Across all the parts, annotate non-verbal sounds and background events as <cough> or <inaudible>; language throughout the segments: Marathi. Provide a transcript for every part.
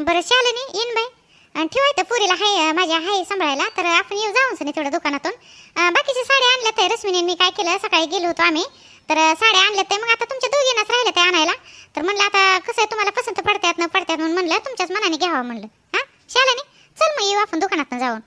बरं शालिनी येईन बाई. अन् ठेवायचं पुरीला हाय माझ्या हाय सांभाळायला. तर आपण येऊ जाऊन सनी थोड्या दुकानातून. बाकीच्या साड्या आणल्या तर रश्मीने मी काय केलं सकाळी गेलो होतो आम्ही. तर साड्या आणल्या ते मग आता तुमच्या दोघींनाच राहिल्या ते आणायला. तर म्हणलं आता कसं आहे तुम्हाला पसंत पडतात न पडतात म्हणून म्हणलं तुमच्याच मनाने घ्यावं म्हणलं. हा? शालिनी चल मग येऊ आपण दुकानातून जाऊन.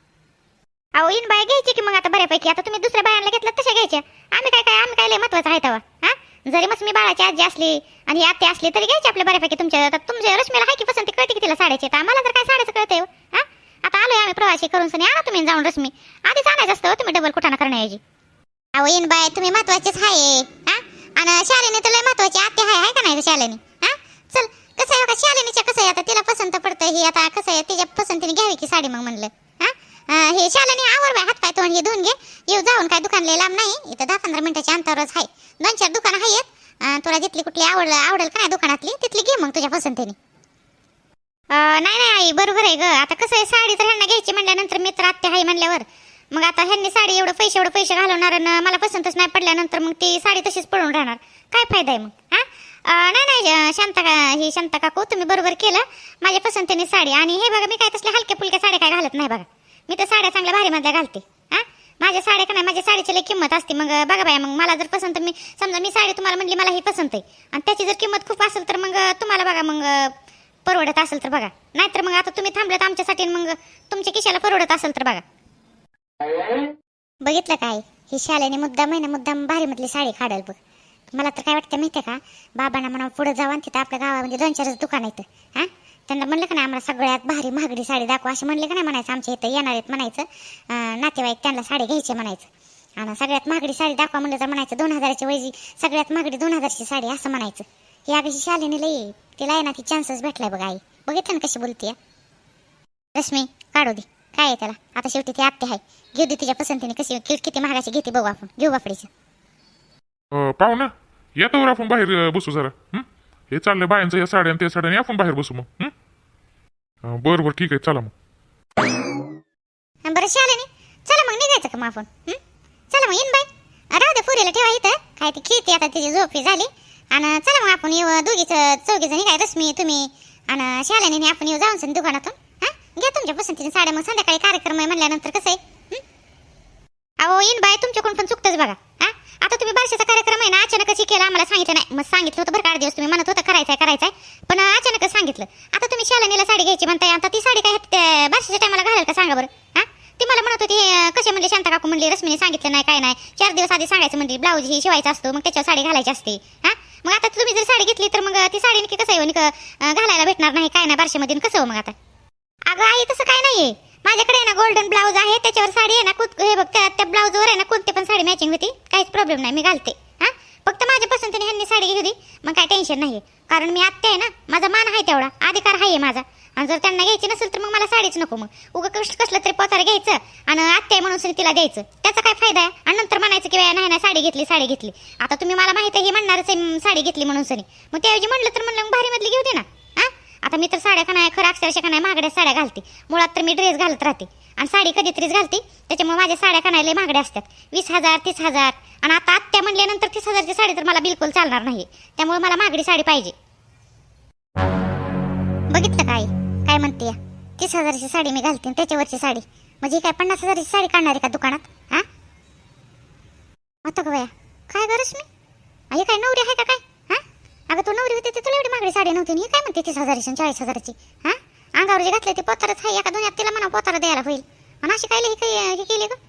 अहो इन बाय घ्यायची की मग आता बऱ्यापैकी. आता तुम्ही दुसऱ्या बायांना घेतलं तशा घ्यायच्या. आम्ही काय काय आम्ही काय लय महत्वाचं आहे तेव्हा हा? जरी मग मी बाळाची आजी असली आणि ही आत्या असली तरी घ्यायची आपल्या बऱ्यापैकी तुमच्या. आता तुमच्या रश्मीला हाय की पसंती कळते की तिला साड्याची? तर आम्हाला तर काय साड्याचं कळतंय हो? हा? आता आलोय आम्ही प्रवासी करून सनी आणा तुम्ही जाऊन रश्मी. आधीच आणायचं असतं हो तुम्ही डबल कुठाना करण्याऐवजी. अहो इन बाय तुम्ही महत्वाचेच हाय हा? आणि शालिनी तर लय महत्वाची आत्या हाय का नाही शालिनी? हा? चल कसं आहे हो बघा शालिनीच्या कसं आहे? आता तिला पसंत पडतं ही. आता कसं आहे? तिच्या पसंतीने घ्यावी की साडी मग म्हणलं? हे शालिनी आवर बाय हातपाय तोंड हे धुवून घे. येऊ जाऊन काय दुकान लय लांब नाही. इथं दहा पंधरा मिनिटाच्या अंतरावरच आहे. दोन चार दुकानं आहेत. तुला जिथली कुठली आवडलं आवडेल का नाही दुकानातली तिथली घे मग तुझ्या पसंतीने. नाही नाही आई बरोबर आहे ग. आता कसं आहे साडी तर ह्यांना घ्यायची म्हणल्यानंतर मित्र आत्या आहे म्हणल्यावर. मग आता ह्यांनी साडी एवढं पैसे एवढं पैसे घालवणार आणि मला पसंतच नाही पडल्यानंतर मग ती साडी तशीच पडून राहणार. काय फायदा आहे मग हा? नाही नाही शांता का ही शांता काकू तुम्ही बरोबर केलं. माझ्या पसंतीने साडी. आणि हे बघा मी काय तसल्या हलक्या फुलक्या साड्या काय घालत नाही बघा. मी तर साड्या चांगल्या भारी मधल्या घालते. हा माझ्या साड्या का नाही माझ्या साडीची लई किंमत असते. मग बघा बाया मग मला जर पसंत मी समजा मी साडी तुम्हाला म्हणली मला ही पसंत आहे. आणि त्याची जर किंमत खूप असेल तर मग तुम्हाला बघा मग परवडत असेल तर बघा. नाहीतर मग आता तुम्ही थांबल्यात आमच्यासाठी मग तुमच्या खिशाला परवडत असेल तर बघा. बघितलं काय ही शालेने मुद्दाम आहे ना मुद्दाम भारी मधली साडी काढाल बघ. मला तर काय वाटतं माहितीये का? बाबांना म्हणा पुढे जाऊन तिथं आपल्या गावामध्ये दोन चारच दुकान आहेत. हा त्यांना म्हणलं का नाही आम्हाला सगळ्यात भारी महागडी साडी दाखवा. असे म्हणले का नाही म्हणायचं आमच्या इथं येणार आहेत म्हणायचं. नातेवाईक त्यांना साडी घ्यायची म्हणायचं. आणि सगळ्यात महागडी साडी दाखवा म्हणलं तर म्हणायचं दोन हजाराची वैजी सगळ्यात महागडी दोन हजारची साडी असं म्हणायचं. ही अगदी शालेने लई तिला आहे ना ती चान्सच भेटलाय बघा आई. बघितलं ना कशी बोलतीये? रश्मी काढू दे. काय आहे त्याला? आता शेवटी ती आपते आहे. घेऊ दे तिच्या पसंतीने कशी कि- किती महागाची घेते बघू आपण. घेऊ बापडीचं. पाहू ना. या तर आपण बाहेर बसू जरा. हं? हे चाललंय बायांचं या साड्या त्या साड्या आपण बाहेर बसू मग हं? बरं बरं ठीक आहे चला मग. बरं शालिनी चला मग निघायचं का मग आपण चला मग येईन बाई. राहू दे पुरीला ठेवा इथं. काय ती खेळते आता तिची झोपी झाली. आणि चला मग आपण येऊ दोघीच चौघी जणी काय रश्मी तुम्ही आणि शालिनीने आपण येऊ जाऊन सण दुकानातून हा? घ्या तुमच्या पसंतीने साड्या मग संध्याकाळी कार्यक्रम आहे म्हणल्यानंतर कसं आहे अहो येईन बाय तुमच्याकडून पण चुकतंच बघा हा? आता तुम्ही बारशाचा कार्यक्रम आहे ना अचानकच हे केला आम्हाला सांगितलं नाही. मग सांगितलं होतं बरं का आठ दिवस तुम्ही म्हणत होतं करायचंय करायचंय. पण अचानकच सांगितलं. आता तुम्ही शालनीला साडी घ्यायची म्हणताय आता ती साडी काय बारशाच्या टायमाला घालाल का सांगा बरं? हा? ती मला म्हणत होती कसे म्हणले शांता काकू म्हणली रश्मीने सांगितलं नाही काय नाही. चार दिवस आधी सांगायचं म्हणजे ब्लाऊज ही शिवायचा असतो मग त्याच्यावर साडी घालायची असते. हा? मग आता तुम्ही जर साडी घेतली तर मग ती साडी नक्की कसं येऊन म्हणजे, घालायला भेटणार नाही काय नाही बारशेमध्ये कसं हो मग आता? अगं आई तसं काय नाहीये. माझ्याकडे आहे ना गोल्डन ब्लाऊज आहे त्याच्यावर साडी आहे ना कुत हे बघ त्या त्या ब्लाऊजवर आहे ना कोणती पण साडी मॅचिंग होती. काहीच प्रॉब्लेम नाही मी घालते. हां? फक्त माझ्या पसंतीने ह्यांनी साडी घेतली मग काय टेन्शन नाही कारण मी आत्या आहे ना माझा मान आहे तेवढा अधिकार आहे माझा. आणि जर त्यांना घ्यायची नसेल तर मग मला साडीच नको मग. उग कस कसलं तरी पोतार घ्यायचं आणि आत्या आहे म्हणून तिला द्यायचं. त्याचा काय फायदा आहे? आणि नंतर म्हणायचं की नाही नाही साडी घेतली साडी घेतली. आता तुम्ही मला माहिती आहे हे म्हणणारच आहे साडी घेतली म्हणून सनी. मग त्याऐवजी म्हणलं तर म्हणलं मग भारी घेऊ दे ना. आता मी तर साड्या का नाही खरं अक्षरशः का नाही महागड्या साड्या घालते. मुळात तर मी ड्रेस घालत राहते. आणि साडी कधीतरीच घालते. त्याच्यामुळे माझ्या साड्या का नाही लय महागड्या असतात. वीस हजार तीस हजार. आणि आता आत्या म्हणल्यानंतर तीस हजारची साडी तर मला बिलकुल चालणार नाही त्यामुळे मला महागडी साडी पाहिजे. बघितलं काय काय म्हणते या? तीस हजाराची साडी मी घालते त्याच्यावरची साडी. म्हणजे काय पन्नास हजाराची साडी काढणार आहे का दुकानात? हा? आता का बया? काय गरज मी? हे काय नवरी आहे का काय? अगं तू नवरी होती तुला एवढी मागणी साडी नव्हती. काय म्हणते तीस हजाराची आणि चाळीस हजाराची? हा? अंगावर जे घातले ते पोतारच आहे. एका दुनियात तिला म्हणा पोतारा द्यायला होईल. आणि अशी काय हे काही हे केली गं?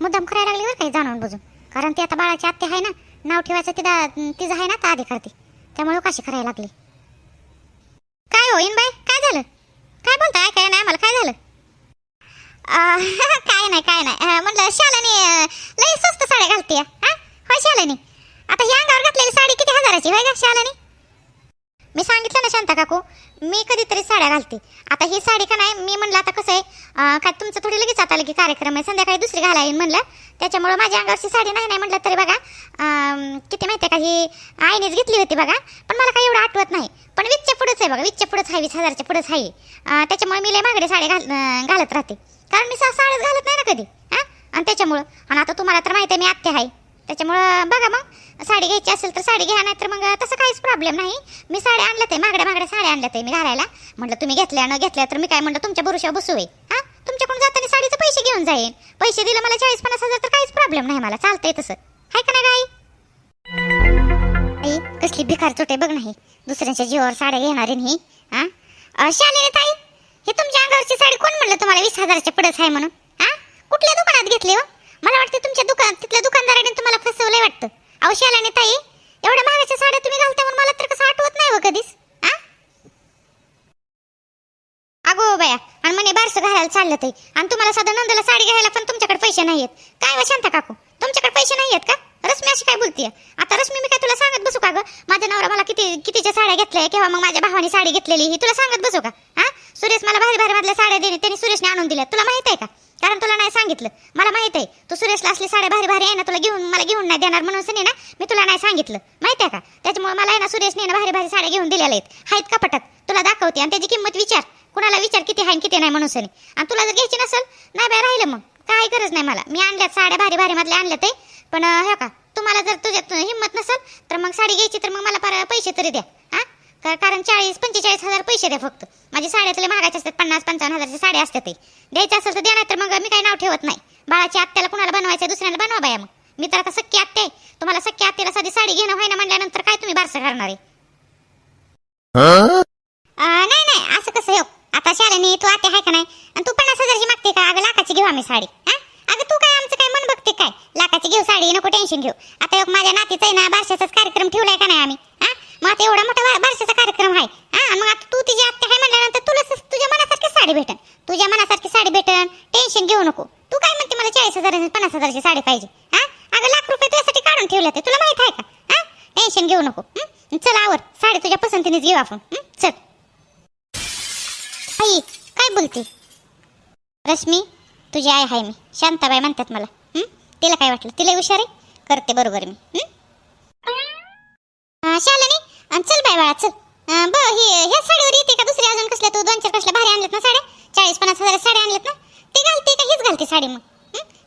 मुद्दाम करायला लागली बरं काही जाणून बुजून. कारण ती आता बाळाची आत्या आहे ना नाव ठेवायचं तिला तिचं आहे ना तर आधी करते. त्यामुळे कशी करायला लागली. काय होईन बाय काय झालं? काय बोलताय? काय नाही आम्हाला? काय झालं? <laughs> काय नाही काय नाही. म्हटलं म्हणलं शालानी लई स्वस्त साड्या घालते हा? होय शालानी. आता ही अंगावर घातलेली साडी किती हजाराची? होय का शालानी? मी सांगितलं ना शांता काकू मी कधीतरी साड्या घालते. आता ही साडी का नाही मी म्हणलं आता कसं आहे का काय तुमचं थोडी लगेच आता लगे कार्यक्रम आहे संध्याकाळी दुसरी घाला येईन म्हणलं. त्याच्यामुळं माझ्या अंगावरची साडी नाही नाही म्हटलं तरी बघा किती माहिती आहे का ही आईनेच घेतली होती बघा पण मला काही एवढं आठवत नाही. पण वीसच्या पुढंच आहे बघा वीसच्या पुढंच आहे वीस हजारच्या पुढंच आहे. त्याच्यामुळे मी लय महागडे साडी घाल घालत राहते. कारण मी सा साडीच घालत नाही ना कधी हां? आणि त्याच्यामुळं आणि आता तुम्हाला तर माहिती आहे मी आत्या आहे. त्याच्यामुळं बघा मग. साडी घ्यायची असेल तर साडी घ्या नाही तर मग तसं काहीच प्रॉब्लेम नाही. मी साड्या आणल्या ते मागड्या मागड्या साड्या आणल्या ते मी घालायला. म्हटलं तुम्ही घेतल्या न घेतल्या तर मी काय म्हणलं तुमच्या भरोशावर बसू आहे. हा? तुमच्याकडून जाताना साडीचे पैसे घेऊन जाईन. पैसे दिले मला चाळीस पन्नास हजार तर काहीच प्रॉब्लेम नाही मला. चालतंय तसं. हाय का नाही गाई आई कसली भिकार चोटे बघ नाही दुसऱ्यांच्या जीवावर साड्या घेणारी नाही हा. शालिनी ताई हे तुमच्या अंगावरची साडी कोण म्हणलं तुम्हाला वीस हजाराच्या पडत आहे म्हणून? हा? कुठल्या दुकानात घेतली हो? मला वाटतं तुमच्या दुकान तिथल्या दुकानदाराने तुम्हाला फसवलंय वाटतं. अहो शालिनी ताई एवढ्या महागाच्या साड्या तुम्ही घालता म्हणून मला तर कसं आठवत नाही हो कधीच अगो बाया आणि म्हणे बारसं घालायला चाललं ते. आणि तुम्हाला साधं नंदला साडी घ्यायला पण तुमच्याकडे पैसे नाहीयेत. काय व शांता काकू? तुमच्याकडे पैसे नाहीयेत का? रश्मी अशी काय बोलतीये? आता रश्मी मी काय तुला सांगत बसू का ग? माझ्या नवरा मला किती कितीच्या साड्या घेतल्या किंवा मग माझ्या भावाने साडी घेतलेली ही तुला सांगत बसू का? हा सुरेश मला भारी भारी मधल्या साड्या देणे त्यांनी सुरेशने आणून दिल्या. तुला माहीत आहे का? कारण तुला नाही सांगितलं. मला माहीत आहे. तू सुरेशला असली साड्या भारी भारी आहे ना तुला घेऊन मला घेऊन नाही देणार म्हणून सनी ना मी तुला नाही सांगितलं. माहीत आहे का? त्याच्यामुळे मला आहे ना सुरेशने ना भारी भारी साड्या घेऊन दिलेल्या आहेत. आहेत पटक तुला दाखवते आणि त्याची किंमत विचार. कुणाला विचार किती आहे किती नाही म्हणून सनी. आणि तुला जर घ्यायची नसेल नाही बाय राहिलं मग. काय गरज नाही मला. मी आणल्यात साड्या भारी भारी मधल्या आणल्या ते पण हे का? तुम्हाला जर तुझ्यात हिंमत नसेल तर मग साडी घ्यायची तर मग मला पैसे तरी द्या. का- कारण चाळीस पंचेचाळीस हजार पैसे द्या फक्त. माझे साड्यातले महागाचे असतात पन्नास पंचावन्न हजारची साड्या असतात ते. द्यायचं असेल तर द्या नाही तर मग मी काही नाव ठेवत नाही. बाळाची आत्याला कुणाला बनवायचं दुसऱ्याला बनवा बाया मग. मी तर आता सख्खी आत्या आहे. तुम्हाला सख्खी आत्याला साधी साडी घेणं होईना म्हणल्यानंतर काय तुम्ही बारसं करणार आहे? नाही नाही असं कसं येऊ हो? आता शाळेने तू आते आहे का नाही? आणि तू पन्नास हजारची मागते का? अगं लाखाची घेऊ आम्ही साडी. हा? अगं तू काय आमचं काय मन बघते काय? लाखाची घेऊ साडी नको टेन्शन घेऊ. आता एक माझ्या नातीचा आहे ना बारशाचाच कार्यक्रम ठेवलाय का नाही आम्ही? हा? मग आता एवढा मोठा बारशाचा कार्यक्रम आहे. हा मग आता तू तिची आत्या आहे म्हणल्यानंतर तुला तुझ्या मनासारखी साडी भेटन. तुझ्या मनासारखी साडी भेटन. टेन्शन घेऊ नको. तू काय म्हणते मला चाळीस हजाराची पन्नास हजाराची साडी पाहिजे? हा? अगं लाख रुपये तुझ्यासाठी काढून ठेवले ते तुला माहीत आहे का? हा? टेन्शन घेऊ नको. चल आवर. साडी तुझ्या पसंतीनेच घेऊ आपण. चल. आई काय बोलते? रश्मी तुझी आई आहे मी. शांताबाई म्हणतात मला. तिला काय वाटलं? तिला हुशार आहे? करते बरोबर मी. हं? शालिनी? चल बाय बाळा चल. ब ही ह्या साडीवर येते का दुसरी अजून कसल्या तू? दोन चार कसल्या भारी आणल्यात ना साड्या? चाळीस पन्नास हजार साड्या आणल्यात ना? ती घालते का हीच घालते साडी मग?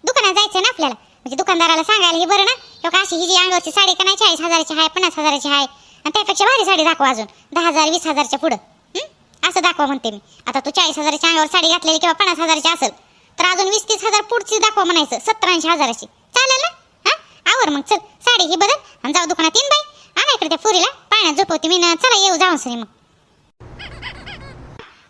दुकानात जायचं ना आपल्याला. म्हणजे दुकानदाराला सांगायला हे बरं ना? हो का अशी ही जी अंगावरची साडी का नाही? चाळीस हजाराची आहे पन्नास हजाराची आहे. आणि त्यापेक्षा भारी साडी दाखवा अजून. दहा हजार वीस हजारच्या पुढं. असं दाखवा म्हणते मी. आता तू चाळीस हजाराच्या अंगावर साडी घातलेली किंवा पन्नास हजाराची असेल तर अजून वीस तीस हजार पुढची दाखवा म्हणायचं. सत्तर ऐंशी हजाराची. चालेल ना? हा? आवर मग चल. साडी ही बदल आणि जाऊ दुकानात. येईन बाई. आणा इकडे त्या पुरीला. पाण्यात झोपवते मी ना. चला येऊ जाऊन सरी मग.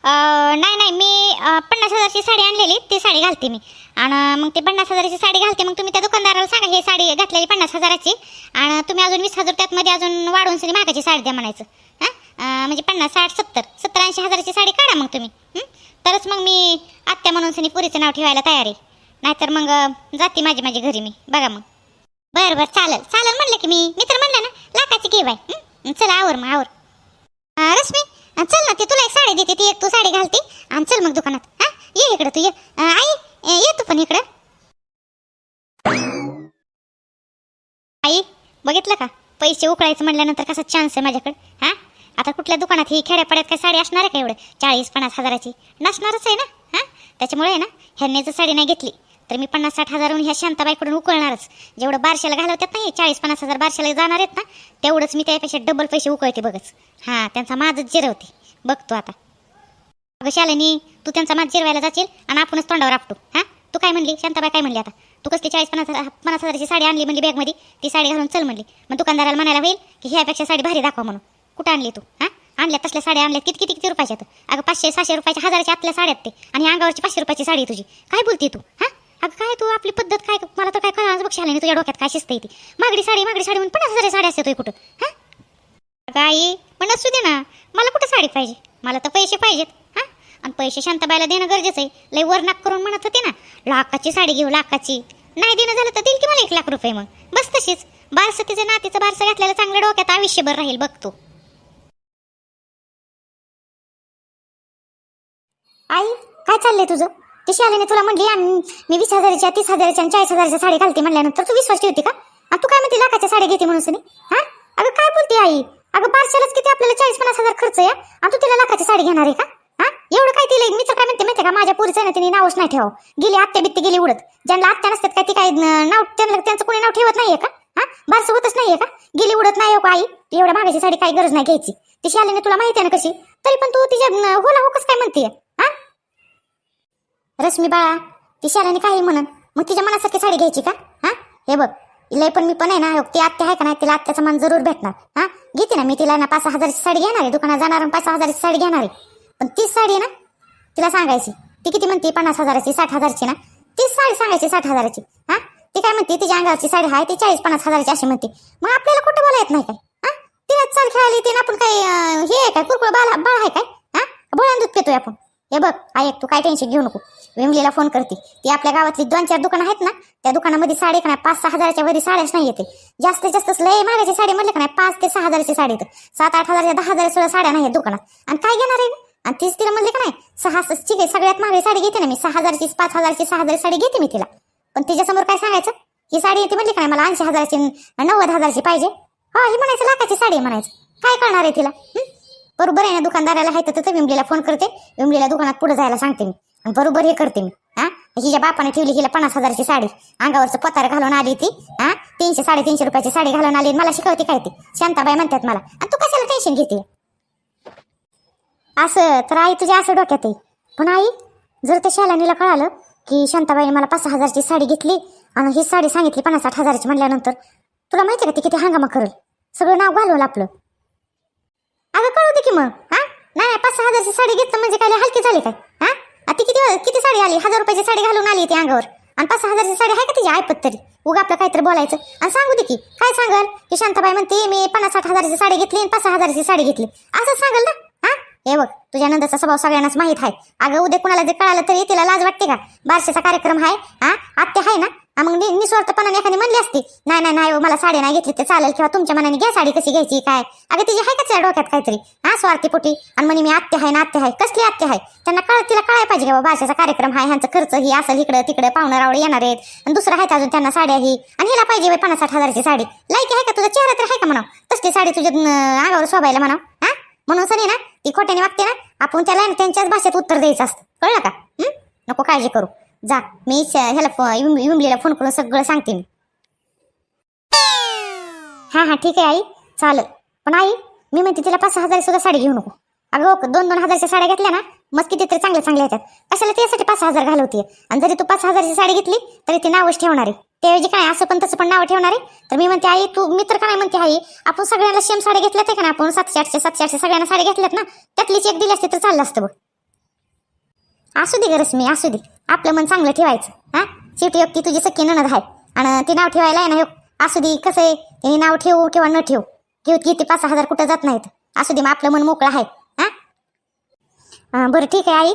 अं, नाही नाही मी अं, पन्नास हजारची साडी आणलेली. ती साडी घालते मी. आणि मग ते पन्नास हजाराची साडी घालते. मग तुम्ही त्या दुकानदाराला सांगा ही साडी घातलेली पन्नास हजाराची. आणि तुम्ही अजून वीस हजार त्यातमध्ये अजून वाढवून सरी महागाची साडी द्या म्हणायचं. हां? अं, म्हणजे पन्नास साठ सत्तर सत्तर ऐंशी हजाराची साडी काढा मग तुम्ही. हं? तरच मग मी आत्या म्हणून सनी पुरीचं नाव ठेवायला तयार आहे. नाहीतर मग अं, जाते माझी माझी घरी मी. बघा मग. बरं बरं चालेल. चालेल म्हणलं की मी. मी तर म्हणलं ना लाखाची घेऊ आहे. चल आवर मग आवर. हा, रश्मी चल ना ती तुला एक साडी देते ती एक तू साडी घालते. आणि चल मग दुकानात. हा? ये इकडं तू ये. आई ये तू पण इकडं. आई बघितलं का? पैसे उकळायचं म्हणल्यानंतर कसा चान्स आहे माझ्याकडे? हा? आता कुठल्या दुकानात ही खेड्यापाड्यात काय साडी असणार आहे का एवढं? चाळीस पन्नास हजाराची. नसणारच आहे ना? हा? त्याच्यामुळे आहे ना ह्यांनी जर साडी नाही घेतली तर मी पन्नास साठ हजारहून ह्या शांताबाईकडून उकळणारच. जेवढं बारशाला घालवतात ना हे चाळीस पन्नास हजार बारशाला जाणार आहेत ना तेवढंच मी त्यापेक्षा डबल पैसे उकळते बघच. हां त्यांचा माझच जिरवते. बघतो आता. अगं शालिनी तू त्यांचा मात जिरवायला जाशील आणि आपणच तोंडावर आपटू. हां? तू काय म्हणली? शांताबाई काय म्हणली आता? तू कसली चाळीस पन्नास हजार पन्नास हजाराची साडी आणली म्हणली बॅगमध्ये? ती साडी घालून चल म्हणली. मग दुकानदाराला म्हणायला होईल की ह्यापेक्षा साडी भारी दाखवा म्हणून. कुठं आणली तू? हां? आणल्या तसल्या साड्या आणल्या किती किती किती रुपयाच्या आहेत? अगं पाचशे सहाशे रुपयाच्या हजाराच्या आतल्या साड्या आहेत ते. आणि अंगावरची पाचशे रुपयाची साडी आहे तुझी. काय बोलती तू? हां? अगं काय तू आपली पद्धत काय? मला तर काय कळणार बघ शालिनी तुझ्या डोक्यात काय शिस्त येते मागडी साडी मागडी साडी म्हणून पन्नास हजार साडी असते तुझी कुठं? हा? अगं आई पण असू दे ना. मला कुठं साडी पाहिजे? मला तर पैसे पाहिजेत हां? आणि पैसे शांताबाईला देणं गरजेचं आहे. लय वरनाक करून म्हणत होते ना लाखाची साडी घेऊ लाखाची. नाही देणं झालं तर देईल की मला एक लाख रुपये मग? बस तशीच. बारसं तिचं नातीचं बारसं घातलेलं चांगलं डोक्यात आयुष्यभर राहील बघतो आई काय चाललंय तुझं? ती शालेने तुला म्हणली आणि मी वीस हजाराच्या तीस हजाराच्या आणि चाळीस हजाराच्या साडी घालते म्हणल्यानंतर तू विश्वास ठेवते का? आणि तू काय म्हणते लाखाच्या साड्या घेते म्हणून सनी? हा? अगं काय बोलते आई? अगं बारशालाच किती आपल्याला चाळीस पन्नास हजार खर्च आहे आणि तू तिला लाखाची साडी घेणार आहे का? हा? एवढं काय तिला मी तर काय म्हणते माहिती का? माझ्या पुरीचं ना तिने नावच नाही ठेवा गेली आत्या बित्ते गेली उडत. ज्यांना आत्या नसतात काय ती काय नाव त्यांना त्यांचं कोणी नाव ठेवत नाहीये का? हा? बारसं होतच नाहीये का? गेली उडत नाही हो आई? एवढ्या महागाची साडी काही गरज नाही घ्यायची. ती शालीने तुला माहिती आहे ना कशी? तरी पण तू तिच्या न- हो कसं काय म्हणते रश्मी बाळा ती शाळेने काही म्हणन? मग तिच्या मनासारखी साडी घ्यायची का? हा? हे बघ लय पण मी पण आहे ना ती आत्या आहे का नाही तिला आत्याचा मान जरूर भेटणार. हा? घेते ना मी तिला ना पाच हजाराची साडी घेणार आहे दुकानात जाणार आणि पाच हजाराची साडी घेणार आहे. पण तीच साडी आहे ना तिला सांगायची. ती किती म्हणते? पन्नास हजाराची साठ हजाराची ना? तीच साडी सांगायची साठ हजाराची. हा? ती काय म्हणते? तिच्या अंगावरची साडी आहे ती चाळीस पन्नास हजाराची अशी म्हणते. मग आपल्याला कुठं बोला येत नाही काय? हा? तिला चाल खेळाली तिने आपण काय हे आहे काय? कुरकुळ बाळा बाळ आहे काय? हा? बोळ्यान दूध पितोय आपण. हे बघ ऐक तू काय टेन्शन घेऊ नको. विमलीला फोन करते. ती आपल्या गावातली दोन चार दुकानं आहेत ना त्या दुकानामध्ये साडी का नाही पाच सहा हजाराच्या वरी साड्याच नाही येते. जास्तीत जास्त लय महागाची साडी म्हणलं का नाही पाच ते सहा हजाराची साडी येते. सात आठ हजारच्या दहा हजार सुद्धा साड्या नाही आहेत दुकानात. आणि काय घेणार आहे? आणि तीच तिला म्हणले का नाही सहा ठीक आहे सगळ्यात महागडी साडी घेते ना मी सहा हजारची पाच हजारची सहा हजारची साडी घेते मी तिला. पण तिच्यासमोर काय सांगायचं? ही साडी येते म्हणली का नाही मला ऐंशी हजाराची नव्वद हजाराची पाहिजे. हो ही म्हणायचं लाखाची साडी आहे म्हणायचं. काय करणार आहे तिला? बरोबर आहे ना दुकानदाराला आहे तर विमलीला फोन करते. विमलीला दुकानात पुढे जायला सांगते मी. बरोबर हे करते मी. हा? हिच्या बापाने ठेवली हिला पन्नास हजारची साडी. अंगावरचं पतार घालून आली ती. हा? तीनशे साडेतीनशे रुपयाची साडी घालून आली मला शिकवते काय ती. शांताबाई म्हणतात मला आणि तू कशाला टेन्शन घेते? असं तर आई तुझ्या असं डोक्यात आहे. पण आई जर त्या शालानीला कळालं की शांताबाईने मला पाच हजारची साडी घेतली आणि ही साडी सांगितली पन्नास साठ हजाराची म्हणल्यानंतर तुला माहिती का ती किती हंगामा करेल? सगळं नाव घालवलं आपलं. अगं कळू दे की मग. हा? नाही पाच सहा हजारची साडी घेतलं म्हणजे काय हलकी झाली काय? ती किती किती साडी आली? हजार रुपयाची साडी घालून आली ती अंगावर. आणि पाच सहा हजारची साडी आहे का तिची? ऐपत तरी उगा आपलं काहीतरी बोलायचं. आणि सांगू दे की काय सांगल? की शांताबाई म्हणते मी पन्नास साठ हजाराची साडी घेतली आणि पाच सहा हजाराची साडी घेतली. असं सांगल ना? हा? हे बघ तुझ्या नंदाचा स्वभाव सगळ्यांनाच माहीत आहे. अगं उद्या कुणाला जर कळालं तरी तिला लाज वाटते का? बारशेचा कार्यक्रम आहे हा? आत्या आहे ना? हा, मग नि- निस्वार्थपणाने एखादी म्हणली असती नाही नाही नाही हो, मला साडी नाही घेतली तर चालेल किंवा तुमच्या मनाने घ्या साडी कशी घ्यायची काय? अगं तिची आहे का डोक्यात काहीतरी? हा स्वार्थी पोटी. आणि म्हणे मी आत्या आहे ना आत्या आहे कसली आत्या आहे? त्यांना कळ तिला कळायला पाहिजे का बाबा कार्यक्रम आहे ह्यांचा खर्च ही असेल इकडं तिकडे पाहुणं रावळे येणार आहेत. आणि दुसरं आहे अजून त्यांना साड्या ही. आणि हिला पाहिजे बाई पन्नास साठ हजाराची साडी. लायकी आहे का तुझा? चेहरा तर आहे का म्हणाव? तसली साडी तुझ्या अं, अंगावर शोभायला म्हणाव? हा? म्हणून सनी ना ती खोट्याने वागते ना आपण त्याला ना त्यांच्याच भाषेत उत्तर द्यायचं असतं. कळलं का? हं? नको काळजी करू. जा मी श- ह्याला फो- विम- विमलीला फोन करून सगळं सांगते मी. हा हा ठीक आहे आई चालेल. पण आई मी म्हणते तिला पाच सहा हजार सुद्धा साडी घेऊ नको. अगं हो, दोन दोन हजारच्या साड्या घेतल्या ना मग कितीतरी चांगल्या चांगल्या येतात. कशाला त्यासाठी पाच हजार घालवते आणि जरी तू पाच हजारची साडी घेतली तरी ती नावच ठेवणार. आहे त्याऐवजी काय असं पण तसं पण नाव ठेवणार? आहे तर मी म्हणते आई तू मी तर काय म्हणते आई? आपण सगळ्यांना सेम साड्या घेतल्यात का ना आपण सातशे आठशे सातशे आठशे सगळ्यांना साड्या घेतल्यात ना? त्यातलीच एक दिली असते तर चाललं असतं बघ. असू दे गरज मी असू दे. आपलं मन चांगलं ठेवायचं हा? शेवटी एक ती तुझी सख्खी ननद आहे आणि ते नाव ठेवायला आहे ना ह्यो, असू दे कसं आहे तिने नाव ठेवू किंवा न ठेवू. घेऊ किती पाच हजार कुठं जात नाहीत. असू दे मग आपलं मन मोकळं आहे हा? बरं ठीक आहे आई.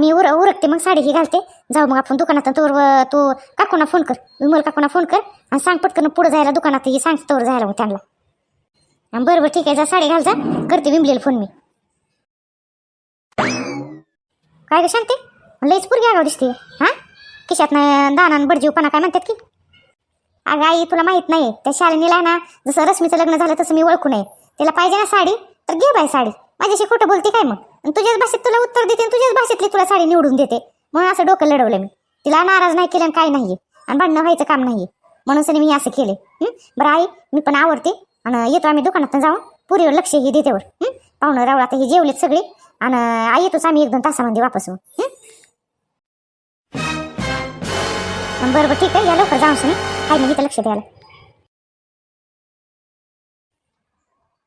मी उर उरकते मग साडी ही घालते. जाऊ मग आपण दुकानात तोवर तू काकूना फोन कर. विमल काकूना फोन कर आणि सांग पटकन पुढे जायला दुकानात ही सांग तोवर जायला मग त्यांना. बरं बरं ठीक आहे जा साडी घाल जा. करते विमलेला फोन मी. काय ग शांती? लईच पुरगी आगाव दिसते. हा? खिशात दानान बडजीवपणा काय म्हणतात की? अगं आई तुला माहीत नाही. त्या शालिनीला ना जसं रश्मीचं लग्न झालं तसं मी ओळखू नये. तिला पाहिजे ना साडी तर घे बाय साडी. माझ्याशी खोटं बोलते काय मग? तुझ्याच भाषेत तुला उत्तर देते आणि तुझ्याच भाषेतली तुला साडी निवडून देते. म्हणून असं डोकं लढवलं मी. तिला नाराज नाही केलं आणि नाही नाहीये. आणि भांडणं व्हायचं काम नाहीये. म्हणून सनी मी असं केले बरं आई मी पण आवडते. आणि येतो आम्ही दुकानात जाऊन. पुरीवर लक्ष ही देतेवर पाहुणं रावळ आता ही जेवलेत सगळी. आणि आई येतोच आम्ही एक दोन तासामध्ये वापस येऊ हं? बरं बरं ठीक आहे या लवकर जाऊन सुनी काय नाही इथं लक्ष द्यायला.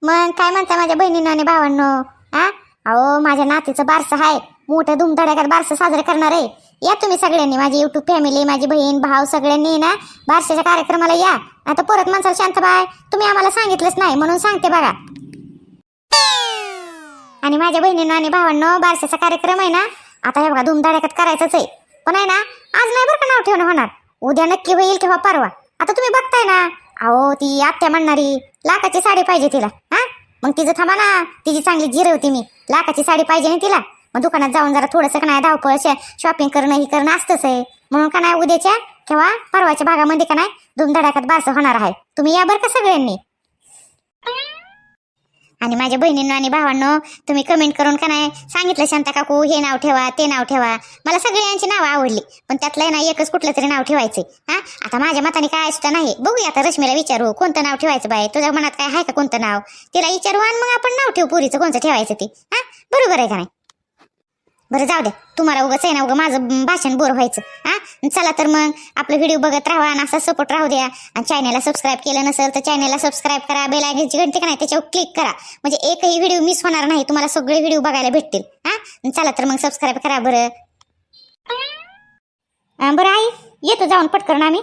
मग काय म्हणता माझ्या बहिणीनं आणि भावांनो? हा अहो माझ्या नातीचं बारसं आहे मोठं धुमधडाक्यात बारसं साजरं करणार आहे. या तुम्ही सगळ्यांनी माझी युट्यूब फॅमिली माझी बहीण भाव सगळ्यांनी ना बारशाच्या कार्यक्रमाला या. आता परत माणसाला शांतबाय तुम्ही आम्हाला सांगितलंच नाही म्हणून सांगते बघा. आणि माझ्या बहिणीनं आणि भावांनो बारशाचा कार्यक्रम आहे ना आता हे बघा धुमधडाक्यात करायचंच आहे. पण आहे ना आज नाही बरं का नाव ठेवणं होणार? उद्या नक्की होईल किंवा परवा? आता तुम्ही बघताय ना अहो ती आत्या म्हणणारी लाखाची साडी पाहिजे तिला हा? मग तिचं थांबा ना तिची चांगली जिरवती मी. लाखाची साडी पाहिजे ना तिला. मग दुकानात जाऊन जरा थोडंसं का नाही धावपळ शॉपिंग करणं ही करणं असतंच आहे. म्हणून का नाही उद्याच्या किंवा परवाच्या भागामध्ये का नाही धुमधडाक्यात बारसं होणार आहे. तुम्ही या बरं का सगळ्यांनी? आणि माझ्या बहिणींनो आणि भावांनो तुम्ही कमेंट करून का नाही सांगितलं शांता काकू हे नाव ठेवा ते नाव ठेवा. मला सगळ्यांची नावं आवडली पण त्यातलं आहे ना एकच कुठलं तरी नाव ठेवायचे हा? आता माझ्या मताने काय असतं नाही. बघूया आता रश्मीला विचारू कोणतं नाव ठेवायचं बाय? तुझ्या मनात काय आहे का कोणतं नाव? तिला विचारू आणि मग आपण नाव ठेवू पुरीचं कोणतं ठेवायचं ते. हा? बरोबर आहे का नाही? बरं जाऊ द्या तुम्हाला उगाच आहे ना उगा माझं भाषण बोर व्हायचं. हां? चला तर मग आपलं व्हिडिओ बघत राहा आणि असा सपोर्ट राहू द्या. आणि चॅनलला सबस्क्राईब केलं नसेल तर चॅनलला सबस्क्राईब करा. बेल आयकनची घंटी का नाही त्याच्यावर क्लिक करा. म्हणजे एकही व्हिडिओ मिस होणार नाही तुम्हाला सगळे व्हिडिओ बघायला भेटतील. हां? चला तर मग सबस्क्राईब करा बरं. बरं आई येतो जाऊन पटकरण आम्ही.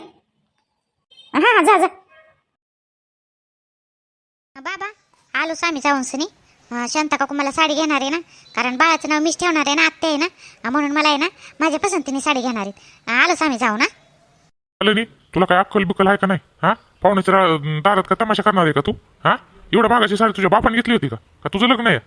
हां हा जा जा. बाबा आलो स्वामी जाऊन सनी. शांता काकू मला साडी घेणार आहे ना. कारण बाळाचं नाव मीच ठेवणार आहे ना आत्या आहे ना. म्हणून मला आहे ना माझ्या पसंतीने साडी घेणार आहेत. आलोच आम्ही जाऊ ना. आलं तुला काय अक्कल बिकल आहे का नाही? हा? पाहुण्याच्या दारात का तमाशा करणार आहे का तू? हा? एवढ्या भागाची साडी तुझ्या बापाने घेतली होती का? का तुझं लग्न आहे?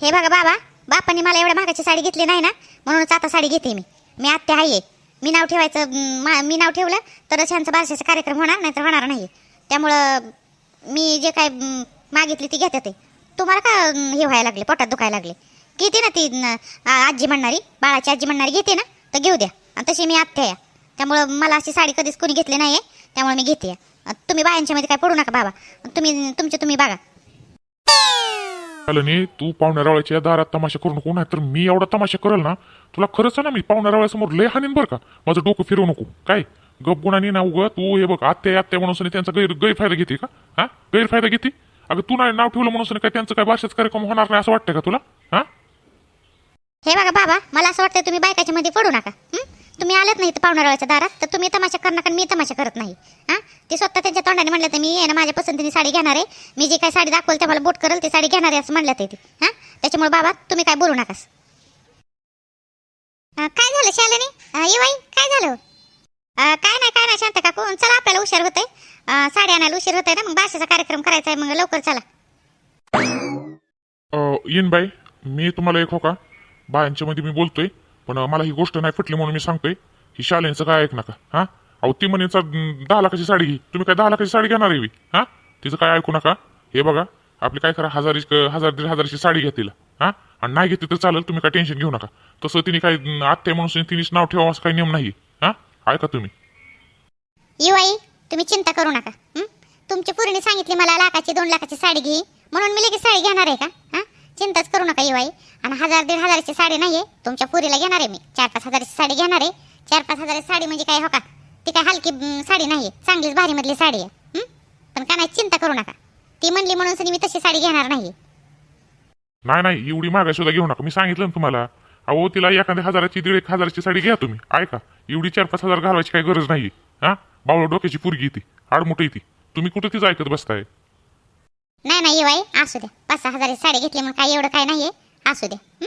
हे बघा बाबा बापांनी मला एवढ्या महागाची साडी घेतली नाही ना म्हणूनच आता साडी घेते मी. मी आत्या आहे. मी नाव ठेवायचं मी नाव ठेवलं तरच ह्यांचा बारशाचा कार्यक्रम होणार नाही तर होणार नाही त्यामुळं मी जे काय मागितली ती घेते ते. तुम्हाला का हे व्हायला लागले पोटात दुखायला लागले? घेते ना ती आजी म्हणणारी बाळाची आजी म्हणणारी घेते ना तर घेऊ द्या. आणि तशी मी आत्या या त्यामुळं मला अशी साडी कधीच कोणी घेतली नाही आहे त्यामुळे मी घेते. अं, तुम्ही बायांच्यामध्ये काय पडू नका बाबा. तुम्ही तुमचे तुम्ही बघा. आलं नाही तू पाहुण्या रावळ्याच्या दारात तमाशा करू नको नाही तर मी एवढा तमाशा करेल ना तुला खरंच ना मी पाहुण्या रावळ्यासमोर लय हानीन बरं का? माझं डोकं फिरवू नको. काय? गप गुणानी ना उगं? तू हे बघ आत्या आत्या म्हणून त्यांचा गैर गैरफायदा घेते का? हा? गैरफायदा घेते? अगं तू नाही नाव ठेवलं म्हणून काय त्यांचं काय भाषेच कार्यक्रम होणार नाही असं वाटतं का तुला? हा? हे बघा बाबा मला असं वाटतं तुम्ही बायकाच्या मध्ये पडू नका तुम्ही आलात नाही पाहुणाराच्या दारात तर तुम्ही तमाशा करणार कारण मी तमाशा करत नाही हा? ते स्वतः त्यांच्या तोंडाने म्हणलं तर मी आहे ना माझ्या पसंतीने साडी घेणार आहे. मी जी काय साडी दाखवल ते मला बोट करेल ती साडी घेणार आहे असं म्हणलं ते. हा? त्याच्यामुळे बाबा तुम्ही काय बोलू नकास. काय झालं शालिनी? ये येवाई काय झालं? काय नाही काय नाही शांत काकू. चला आपल्याला उशीर होतंय. साडी आणायला उशीर होतंय ना मग भाषेचा कार्यक्रम करायचा आहे मग लवकर चला. येन बाई. मी तुम्हाला एक हो का? बायांच्या मध्ये मी बोलतोय पण मला ही गोष्ट नाही फुटली म्हणून मी सांगतोय. ही शालेनचं काय ऐक नका हा? अहो ती म्हणे चा- दहा लाखाची साडी घे. तुम्ही काय दहा लाखाची साडी घेणार आहे बी? हा? तिचं काय ऐकू नका. हे बघा आपली काय करा हजारी हजार दीड हजाराची साडी घ्या तिला. हा? आणि नाही घेतली तर चालेल तुम्ही काय टेन्शन घेऊ नका. तसं तिने काय आत्या म्हणून तिनेच नाव ठेवा असं काही नियम नाही हा? ऐका तुम्ही. युवाई तुम्ही चिंता करू नका. हं? तुमच्या पूर्णी सांगितली मला लाखाची दोन लाखाची साडी घे. म्हणून मी लगेच साडी घेणार आहे का? हा? चिंताच करू नका युवाई आणि हजार दीड हजाराची साडी नाहीये. तुमच्या पुरीला घेणार आहे मी. चार पाच हजाराची साडी घेणार आहे. चार पाच हजाराची साडी म्हणजे काय हो का? ती काय हलकी साडी नाहीये चांगलीच भारी मधली साडी आहे? पण का नाही चिंता करू नका. ती म्हणली म्हणून मी तशी साडी घेणार नाही. नाही नाही एवढी मागाय सुद्धा घेऊ नका. मी सांगितलं ना तुम्हाला. अहो तिला एखाद्या हजाराची दीड एक हजाराची साडी घ्या तुम्ही. ऐका एवढी चार पाच हजार घालवायची काही गरज नाही हा? बावळ डोक्याची पुरगी ती. आडमुठी ती. तुम्ही कुठे तीच ऐकत बसताय? नाही नाही असू द्या पाच सहा हजाराची साडी घेतली म्हणून काय एवढं काय नाहीये. असू द्या